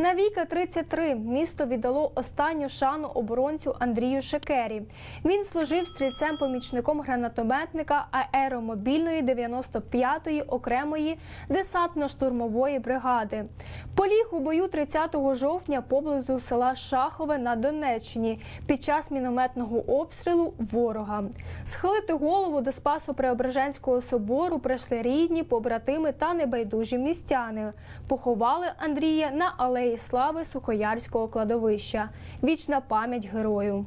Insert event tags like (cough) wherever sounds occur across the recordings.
Навіка 33 місто віддало останню шану оборонцю Андрію Шекері. Він служив стрільцем-помічником гранатометника аеромобільної 95-ї окремої десантно-штурмової бригади. Поліг у бою 30 жовтня поблизу села Шахове на Донеччині під час мінометного обстрілу ворога. Схилити голову до Спасо-Преображенського собору прийшли рідні, побратими та небайдужі містяни. Поховали Андрія на алеї слави Сухоярського кладовища. Вічна пам'ять герою.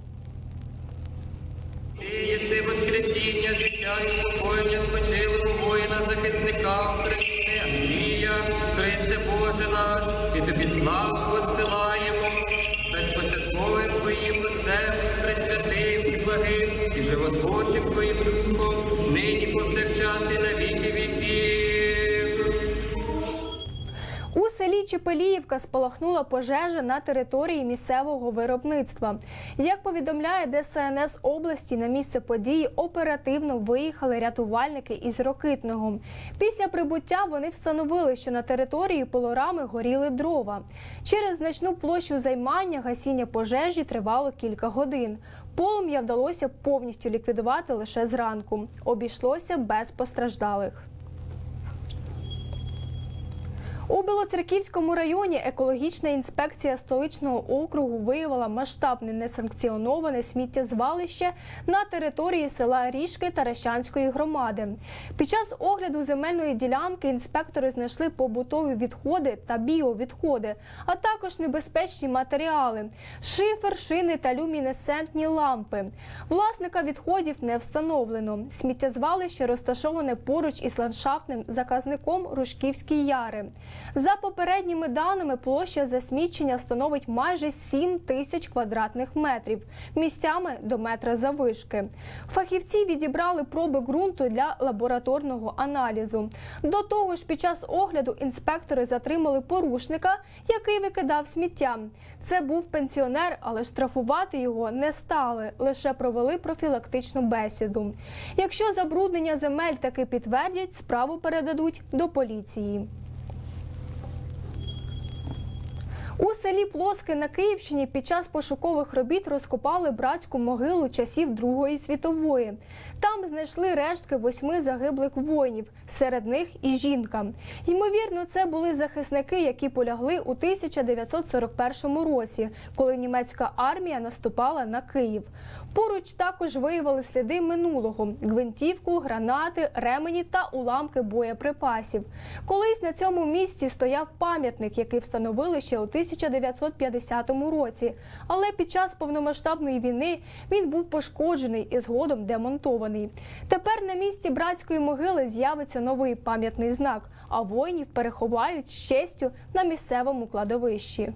Ти єси воскресіння, життя і покоєння спочилого воїна захисника Христе, Андрія, Христе Боже наш, і тобі славу посилаємо, Чепеліївка спалахнула пожежа на території місцевого виробництва. Як повідомляє ДСНС області, на місце події оперативно виїхали рятувальники із Рокитного. Після прибуття вони встановили, що на території полорами горіли дрова. Через значну площу займання гасіння пожежі тривало кілька годин. Полум'я вдалося повністю ліквідувати лише зранку. Обійшлося без постраждалих. У Білоцерківському районі екологічна інспекція столичного округу виявила масштабне несанкціоноване сміттєзвалище на території села Ріжки Таращанської громади. Під час огляду земельної ділянки інспектори знайшли побутові відходи та біовідходи, а також небезпечні матеріали шифер, шини та люмінесцентні лампи. Власника відходів не встановлено. Сміттєзвалище розташоване поруч із ландшафтним заказником Рушківські Яри. За попередніми даними, площа засмічення становить майже 7 тисяч квадратних метрів, місцями до метра завишки. Фахівці відібрали проби ґрунту для лабораторного аналізу. До того ж, під час огляду інспектори затримали порушника, який викидав сміття. Це був пенсіонер, але штрафувати його не стали, лише провели профілактичну бесіду. Якщо забруднення земель таки підтвердять, справу передадуть до поліції. У селі Плоски на Київщині під час пошукових робіт розкопали братську могилу часів Другої світової. Там знайшли рештки восьми загиблих воїнів, серед них і жінка. Ймовірно, це були захисники, які полягли у 1941 році, коли німецька армія наступала на Київ. Поруч також виявили сліди минулого: гвинтівку, гранати, ремені та уламки боєприпасів. Колись на цьому місці стояв пам'ятник, який встановили ще у 1950 році. Але під час повномасштабної війни він був пошкоджений і згодом демонтований. Тепер на місці братської могили з'явиться новий пам'ятний знак, а воїнів переховають з честю на місцевому кладовищі.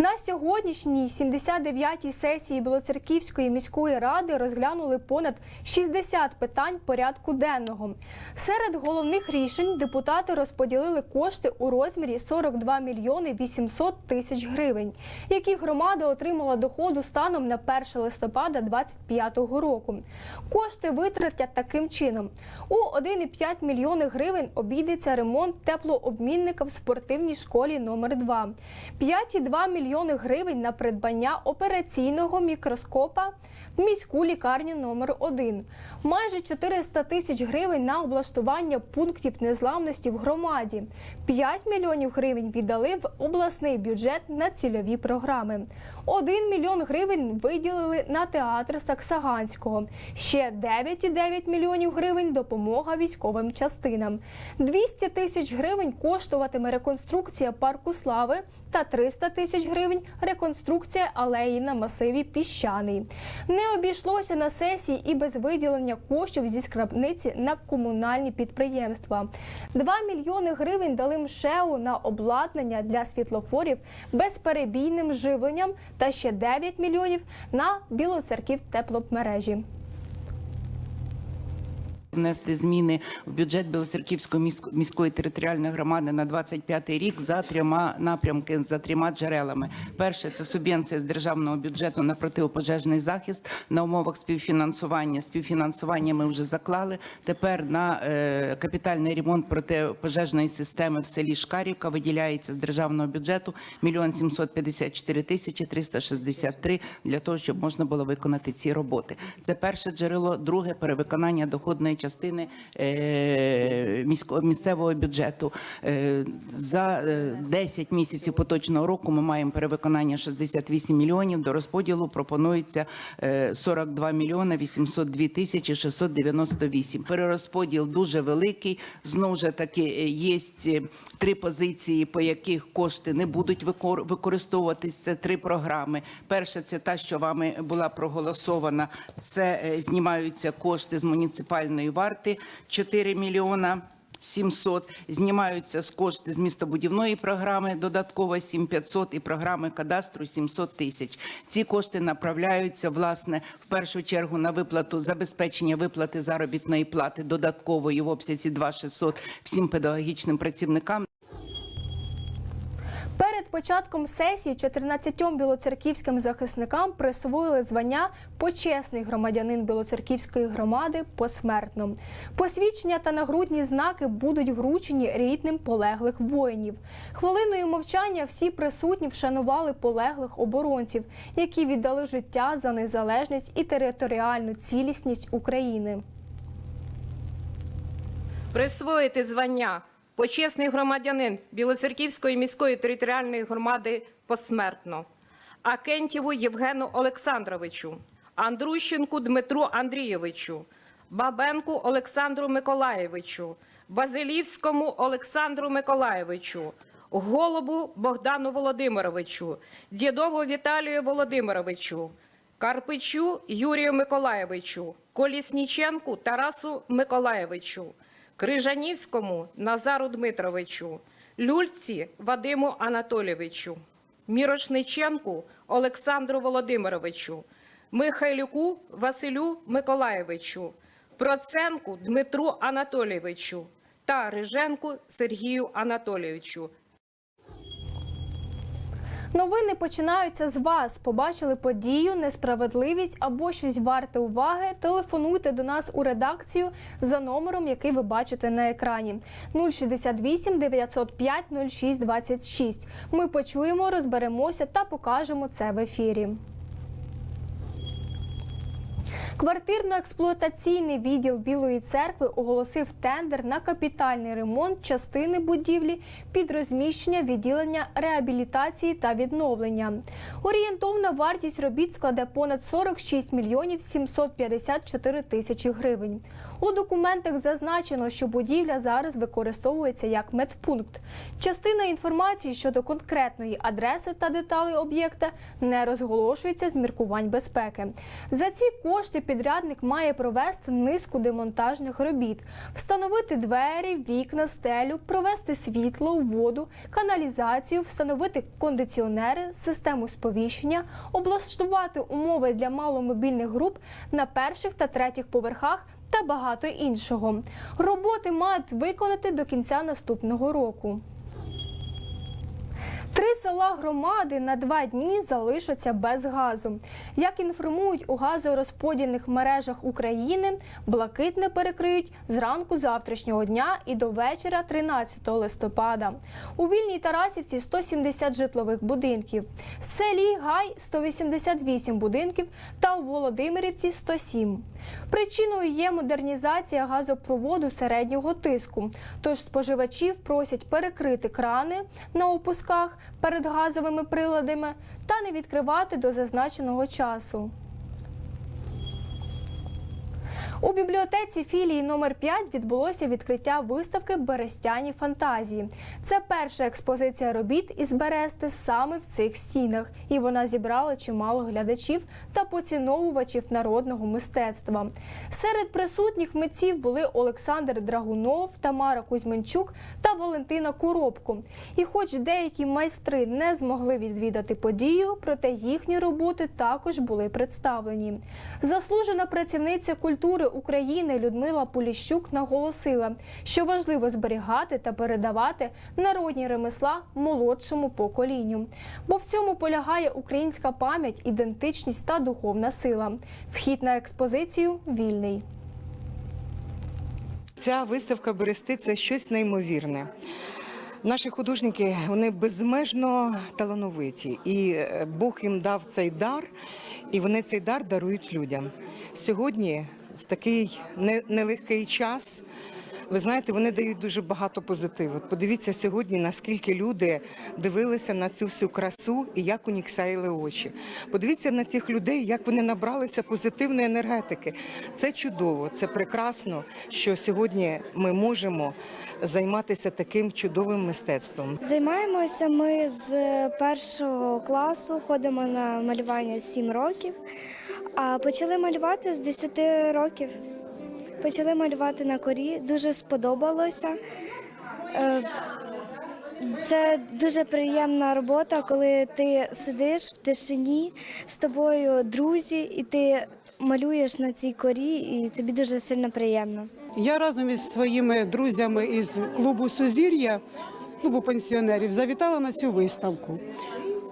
На сьогоднішній 79-й сесії Білоцерківської міської ради розглянули понад 60 питань порядку денного. Серед головних рішень депутати розподілили кошти у розмірі 42 мільйони 800 тисяч гривень, які громада отримала доходу станом на 1 листопада 2025 року. Кошти витратять таким чином: у 1,5 мільйони гривень обійдеться ремонт теплообмінника в спортивній школі номер 2 5,2 мільйони гривень на придбання операційного мікроскопа в міську лікарню номер 1 майже 400 тисяч гривень на облаштування пунктів незламності в громаді, 5 мільйонів гривень віддали в обласний бюджет на цільові програми. 1 мільйон гривень виділили на театр Саксаганського. Ще 9,9 мільйонів гривень допомога військовим частинам. 200 тисяч гривень коштуватиме реконструкція парку слави та 300 тисяч гривень реконструкція алеї на масиві Піщаний. Не обійшлося на сесії і без виділення коштів зі скрабниці на комунальні підприємства. 2 мільйони гривень дали МШЕУ на обладнання для світлофорів безперебійним живленням та ще 9 мільйонів на білоцерків тепломережі. Внести зміни в бюджет Білоцерківської міськ- міської територіальної громади на 25 рік за трьома напрямки, за трьома джерелами. Перше це субвенція з державного бюджету на протипожежний захист на умовах співфінансування. Співфінансування ми вже заклали. Тепер на е, капітальний ремонт протипожежної системи в селі Шкарівка виділяється з державного бюджету мільйон 754 тисячі 363 для того, щоб можна було виконати ці роботи. Це перше джерело. Друге перевиконання доходної частини е, міського місцевого бюджету. Е, за е, 10 місяців поточного року ми маємо перевиконання 68 мільйонів. До розподілу пропонується е, 42 мільйона 802 тисячі 698. Перерозподіл дуже великий. Знову ж таки е, є е, три позиції, по яких кошти не будуть викор- використовуватись. Це три програми. Перша це та, що вами була проголосована. Це е, знімаються кошти з муніципальної варти 4 мільйона. 700 знімаються з кошти з містобудівної програми додатково 7500 і програми кадастру 700 тисяч. Ці кошти направляються власне в першу чергу на виплату забезпечення виплати заробітної плати додаткової в обсязі 2600 всім педагогічним працівникам. Початком сесії 14 білоцерківським захисникам присвоїли звання почесний громадянин Білоцерківської громади посмертно. Посвідчення та нагрудні знаки будуть вручені рідним полеглих воїнів. Хвилиною мовчання всі присутні вшанували полеглих оборонців, які віддали життя за незалежність і територіальну цілісність України. присвоїти звання почесний громадянин Білоцерківської міської територіальної громади посмертно. Акентєву Євгену Олександровичу, Андрущенку Дмитру Андрійовичу, Бабенку Олександру Миколаєвичу, Базилівському Олександру Миколаєвичу, Голубу Богдану Володимировичу, Дідову Віталію Володимировичу, Карпичу Юрію Миколаєвичу, Колісніченку Тарасу Миколаєвичу, Крижанівському Назару Дмитровичу, Люльці Вадиму Анатолійовичу, Мірошниченку Олександру Володимировичу, Михайлюку Василю Миколаєвичу, Проценку Дмитру Анатолійовичу та Риженку Сергію Анатолійовичу. Новини починаються з вас. Побачили подію, несправедливість або щось варте уваги. Телефонуйте до нас у редакцію за номером, який ви бачите на екрані 068 905 06 26. Ми почуємо, розберемося та покажемо це в ефірі. Квартирно-експлуатаційний відділ Білої церкви оголосив тендер на капітальний ремонт частини будівлі під розміщення відділення реабілітації та відновлення. Орієнтовна вартість робіт складе понад 46 мільйонів 754 тисячі гривень. У документах зазначено, що будівля зараз використовується як медпункт. Частина інформації щодо конкретної адреси та деталей об'єкта не розголошується з міркувань безпеки. За ці кошти підрядник має провести низку демонтажних робіт, встановити двері, вікна, стелю, провести світло, воду, каналізацію, встановити кондиціонери, систему сповіщення, облаштувати умови для маломобільних груп на перших та третіх поверхах та багато іншого. Роботи мають виконати до кінця наступного року. Три села громади на два дні залишаться без газу. Як інформують у газорозподільних мережах України, блакитне перекриють зранку завтрашнього дня і до вечора 13 листопада. У вільній Тарасівці 170 житлових будинків, в селі Гай 188 будинків та у Володимирівці 107. Причиною є модернізація газопроводу середнього тиску. Тож споживачів просять перекрити крани на опусках перед газовими приладами та не відкривати до зазначеного часу. У бібліотеці філії номер 5 відбулося відкриття виставки Берестяні фантазії. Це перша експозиція робіт із Берести саме в цих стінах, і вона зібрала чимало глядачів та поціновувачів народного мистецтва. Серед присутніх митців були Олександр Драгунов, Тамара Кузьменчук та Валентина Коробко. І хоч деякі майстри не змогли відвідати подію, проте їхні роботи також були представлені. Заслужена працівниця культури України Людмила Поліщук наголосила, що важливо зберігати та передавати народні ремесла молодшому поколінню, бо в цьому полягає українська пам'ять, ідентичність та духовна сила. Вхід на експозицію вільний. Ця виставка Берести це щось неймовірне. Наші художники вони безмежно талановиті, і е, Бог їм дав цей дар, і вони цей дар дарують людям. Сьогодні, в такий нелегкий час, ви знаєте, вони дають дуже багато позитиву. Подивіться сьогодні, наскільки люди дивилися на цю всю красу і як у них сяяли очі. Подивіться на тих людей, як вони набралися позитивної енергетики. Це чудово, це прекрасно, що сьогодні ми можемо займатися таким чудовим мистецтвом. Займаємося ми з першого класу, ходимо на малювання 7 років, а почали малювати з 10 років. Почали малювати на корі, дуже сподобалося. Е, Це дуже приємна робота, коли ти сидиш в тишині з тобою друзі, і ти малюєш на цій корі, і тобі дуже сильно приємно. Я разом із своїми друзями із клубу Сузір'я, клубу пенсіонерів, завітала на цю виставку.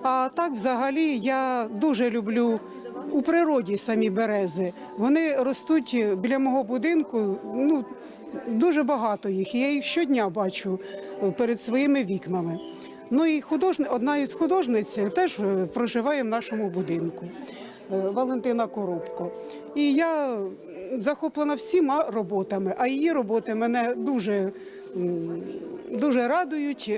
А так, взагалі, я дуже люблю у природі самі берези. Вони ростуть біля мого будинку. Ну дуже багато їх. Я їх щодня бачу перед своїми вікнами. Ну і художни... одна із художниць теж е, проживає в нашому будинку. е, Валентина Коробко. І я захоплена всіма роботами, а її роботи мене дуже, дуже радують.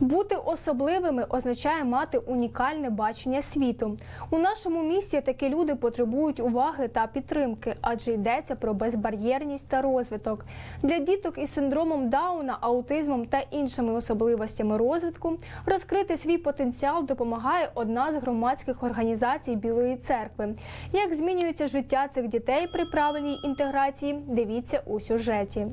Бути особливими означає мати унікальне бачення світу. У нашому місті такі люди потребують уваги та підтримки, адже йдеться про безбар'єрність та розвиток. Для діток із синдромом Дауна, аутизмом та іншими особливостями розвитку розкрити свій потенціал допомагає одна з громадських організацій Білої церкви. Як змінюється життя цих дітей при правильній інтеграції? Дивіться у сюжеті.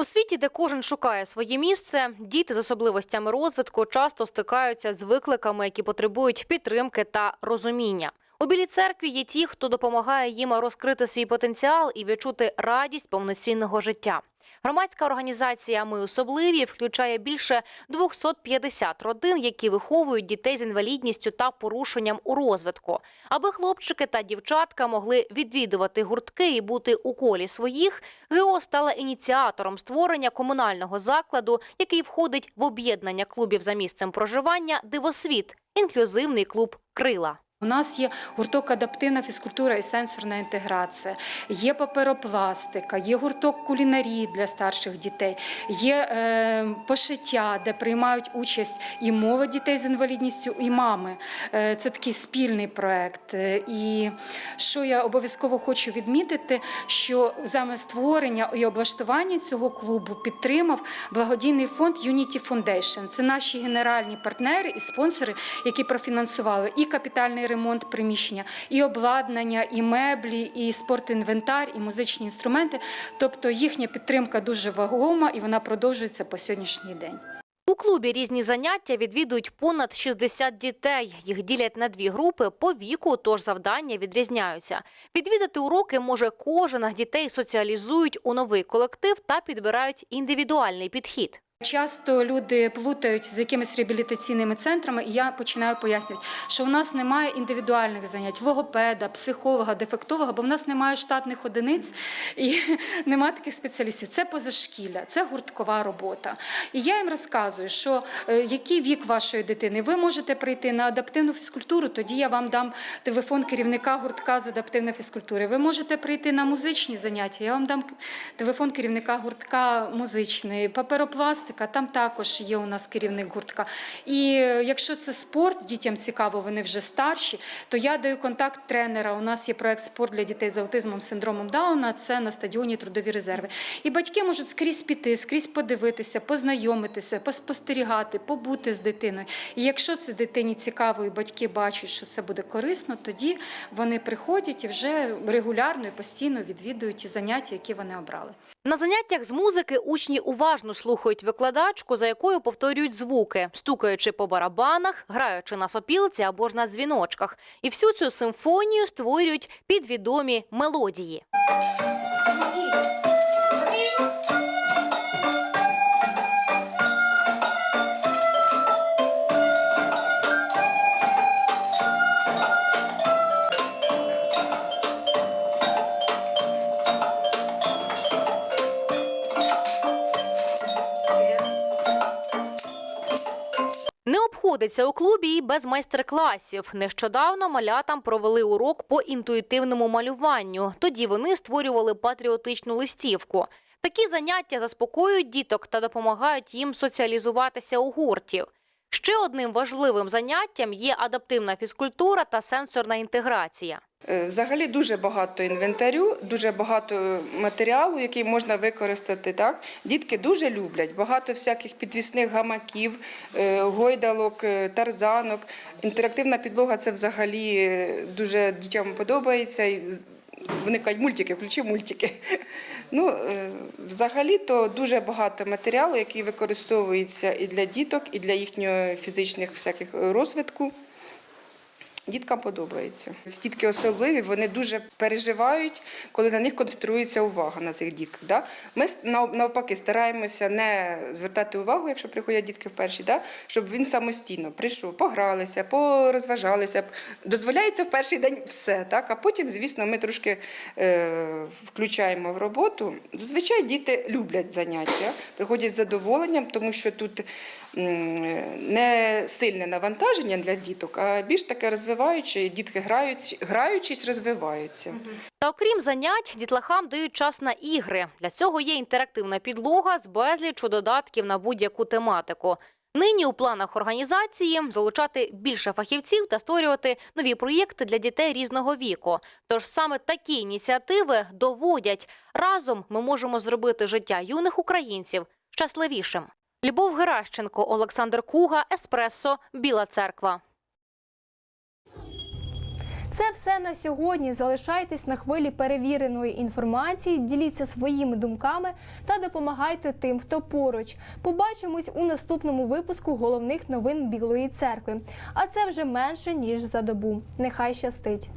У світі, де кожен шукає своє місце, діти з особливостями розвитку часто стикаються з викликами, які потребують підтримки та розуміння. У білій церкві є ті, хто допомагає їм розкрити свій потенціал і відчути радість повноцінного життя. Громадська організація Ми особливі включає більше 250 родин, які виховують дітей з інвалідністю та порушенням у розвитку, аби хлопчики та дівчатка могли відвідувати гуртки і бути у колі своїх. ГО стала ініціатором створення комунального закладу, який входить в об'єднання клубів за місцем проживання Дивосвіт, інклюзивний клуб Крила. У нас є гурток адаптивна фізкультура і сенсорна інтеграція, є паперопластика, є гурток кулінарії для старших дітей, є е, пошиття, де приймають участь і мова дітей з інвалідністю, і мами. Е, це такий спільний проект. Е, І що я обов'язково хочу відмітити, що саме створення і облаштування цього клубу підтримав благодійний фонд Unity Foundation. Це наші генеральні партнери і спонсори, які профінансували і капітальний ремонт приміщення, і обладнання, і меблі, і спортінвентар, і музичні інструменти. Тобто їхня підтримка дуже вагома і вона продовжується по сьогоднішній день. У клубі різні заняття відвідують понад 60 дітей. Їх ділять на дві групи по віку, тож завдання відрізняються. Відвідати уроки може кожен, дітей соціалізують у новий колектив та підбирають індивідуальний підхід. Часто люди плутають з якимись реабілітаційними центрами, і я починаю пояснювати, що в нас немає індивідуальних занять логопеда, психолога, дефектолога, бо в нас немає штатних одиниць і (laughs) немає таких спеціалістів. Це позашкілля, це гурткова робота. І я їм розказую, що е, який вік вашої дитини, ви можете прийти на адаптивну фізкультуру, тоді я вам дам телефон керівника гуртка з адаптивної фізкультури. Ви можете прийти на музичні заняття, я вам дам телефон керівника гуртка музичний, паперопластика, там також є у нас керівник гуртка. І е, якщо це спорт, дітям цікаво, вони вже старші, то я даю контакт тренера. У нас є проект спорт для дітей з аутизмом, синдромом Дауна. Це на стадіоні трудові резерви. І батьки можуть скрізь піти, скрізь подивитися, познайомитися, поспостерігати, побути з дитиною. І якщо це дитині цікаво, і батьки бачать, що це буде корисно, тоді вони приходять і вже регулярно і постійно відвідують ті заняття, які вони обрали. На заняттях з музики учні уважно слухають викладачів викладачку, за якою повторюють звуки, стукаючи по барабанах, граючи на сопілці або ж на дзвіночках. І всю цю симфонію створюють підвідомі мелодії. Обходиться у клубі і без майстер-класів. Нещодавно малятам провели урок по інтуїтивному малюванню. Тоді вони створювали патріотичну листівку. Такі заняття заспокоюють діток та допомагають їм соціалізуватися у гурті. Ще одним важливим заняттям є адаптивна фізкультура та сенсорна інтеграція. Е, Взагалі дуже багато інвентарю, дуже багато матеріалу, який можна використати. Так? Дітки дуже люблять. Багато всяких підвісних гамаків, е, гойдалок, е, тарзанок. Інтерактивна підлога це взагалі дуже дітям подобається. І мультики, включи мультики. (laughs) Ну, е, взагалі-то дуже багато матеріалу, який використовується і для діток, і для їхнього фізичних всяких розвитку. Діткам подобається. Ці дітки особливі, вони дуже переживають, коли на них концентрується увага на цих дітках. Да? Ми навпаки стараємося не звертати увагу, якщо приходять дітки вперше, да? щоб він самостійно прийшов, погралися, порозважалися. Дозволяється в перший день все, так? а потім, звісно, ми трошки е, включаємо в роботу. Зазвичай діти люблять заняття, приходять з задоволенням, тому що тут не сильне навантаження для діток, а більш таке розвиваюче. Дітки грають, граючись, розвиваються. Та окрім занять, дітлахам дають час на ігри. Для цього є інтерактивна підлога з безлічу додатків на будь-яку тематику. Нині у планах організації залучати більше фахівців та створювати нові проєкти для дітей різного віку. Тож саме такі ініціативи доводять разом ми можемо зробити життя юних українців щасливішим. Любов Геращенко, Олександр Куга, Еспресо, Біла Церква. Це все на сьогодні. Залишайтесь на хвилі перевіреної інформації, діліться своїми думками та допомагайте тим, хто поруч. Побачимось у наступному випуску головних новин Білої церкви. А це вже менше ніж за добу. Нехай щастить.